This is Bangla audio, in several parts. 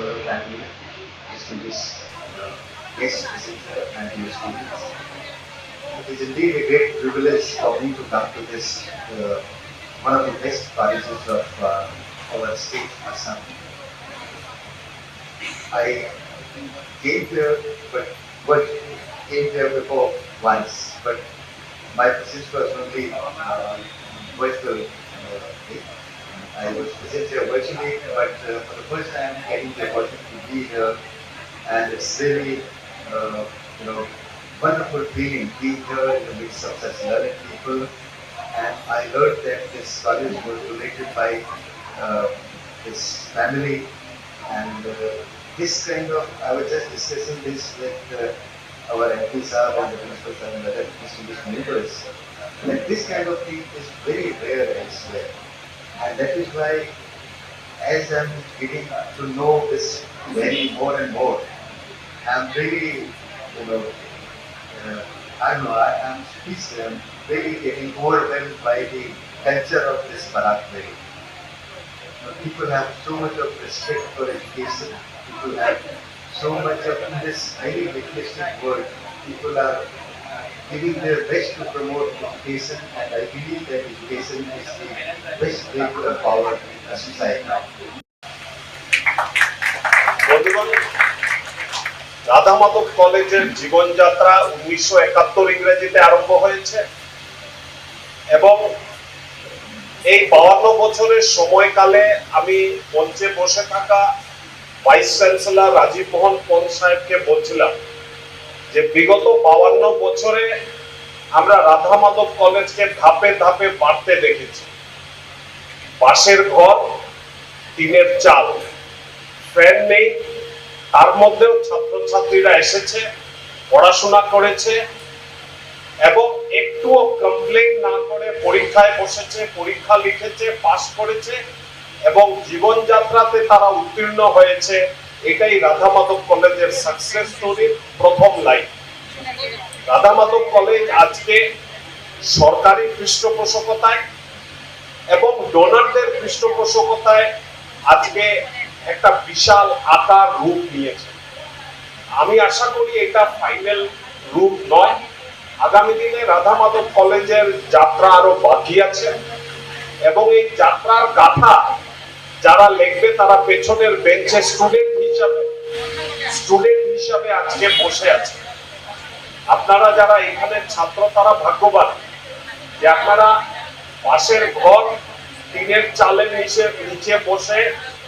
our family, distinguished guests, visitor, and dear students. It is indeed a great privilege for me to come to this, uh, one of the best colleges of uh, our state, Assam. I came here, but, but came here before once, but my presence was only uh, virtual. Uh, I was present here virtually, but uh, for the first time getting the opportunity to be here, and it's really, uh, you know, wonderful feeling being here in the midst of such learned people. And I heard that this college was donated by uh, his family, and uh, this kind of, I was just discussing this with uh, our MP sir and the principal and other distinguished members, that this kind of thing is very rare elsewhere. And that is why, as I'm getting to know this very more and more, I'm really, you know, uh, I don't know, I, speechless, I'm really getting overwhelmed by the culture of this Valley. You know, People have so much of respect for education, people have so much of in this highly materialistic world, people are giving their best to promote education, and I believe that education is the best way to empower a society. বন্ধুগণ, রাধা মাধব কলেজের জীবনযাত্রা উনিশশো একাত্তর ইংরেজিতে আরম্ভ হয়েছে, এবং এই বাউান্ন বছরের সময়কালে আমি মঞ্চে বসে থাকা ভাইস চ্যান্সেলর রাজীব মোহন পন সাহেবকে বলছিলাম যে বিগত বাউান্ন বছরে আমরা রাধা মাধব কলেজকে ধাপে ধাপে বাড়তে দেখেছি। বাঁশের ঘর, টিনের চাল, ফ্যান নেই, তার মধ্যেও ছাত্রছাত্রীরা এসেছে, পড়াশোনা করেছে এবং একটুও কমপ্লেন না করে পরীক্ষায় বসেছে, পরীক্ষা লিখেছে, পাশ করেছে এবং জীবনযাত্রাতে তারা উত্তীর্ণ হয়েছে। এটাই রাধা মাধব কলেজের সাকসেস স্টোরির প্রথম লাইন রাধা মাধব কলেজ আজকে সরকারি পৃষ্ঠপোষকতায় এবং ডোনারদের পৃষ্ঠপোষকতায় আজকে একটা বিশাল আকার রূপ নিয়েছে। আমি আশা করি এটা ফাইনাল রূপ নয়। আগামী দিনে রাধা মাধব কলেজের যাত্রা আরও বাকি আছে এবং এই যাত্রার গাথা যারা লিখবে তারা পেছনের বেঞ্চে স্টুডেন্ট হিসাবে স্টুডেন্ট হিসাবে আজকে বসে আছে। আপনারা যারা এখানে ছাত্র, তারা ভাগ্যবান যে আপনারা পাশের ঘর টিনের চালের নিচে নিচে বসে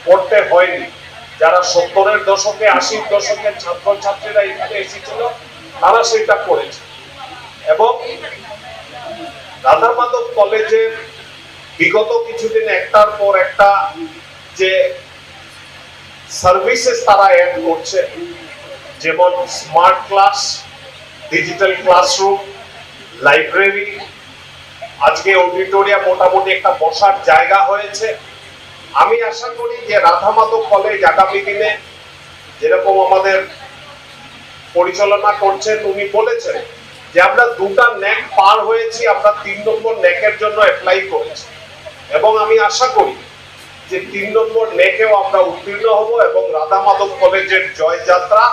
পড়তে হয়নি। যারা সত্তরের দশকে, আশির দশকে ছাত্রছাত্রীরা এখানে এসেছিল, তারা সেটা করেছে। এবং রাধা মাধব কলেজের বিগত কিছুদিন একটার পর একটা যে সার্ভিসেস তারা অ্যাড করছে। যেমন smart class digital classroom library আজকে অডিটোরিয়াম মোটামুটি একটা বসার জায়গা হয়েছে। আমি আশা করি যে রাধা মাধব কলেজ আগামী দিনে যেরকম আমাদের পরিচালনা করছেন, উনি বলেছেন যে আমরা দুটা ন্যাক পার হয়েছি, আমরা তিন নম্বর ন্যাকের জন্য অ্যাপ্লাই করেছি। এবং আমি আশা করি যে তিন নম্বর লেখেও আমরা উত্তীর্ণ হব এবং রাধা মাধব কলেজের জয়যাত্রা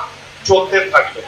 চলতে থাকবে।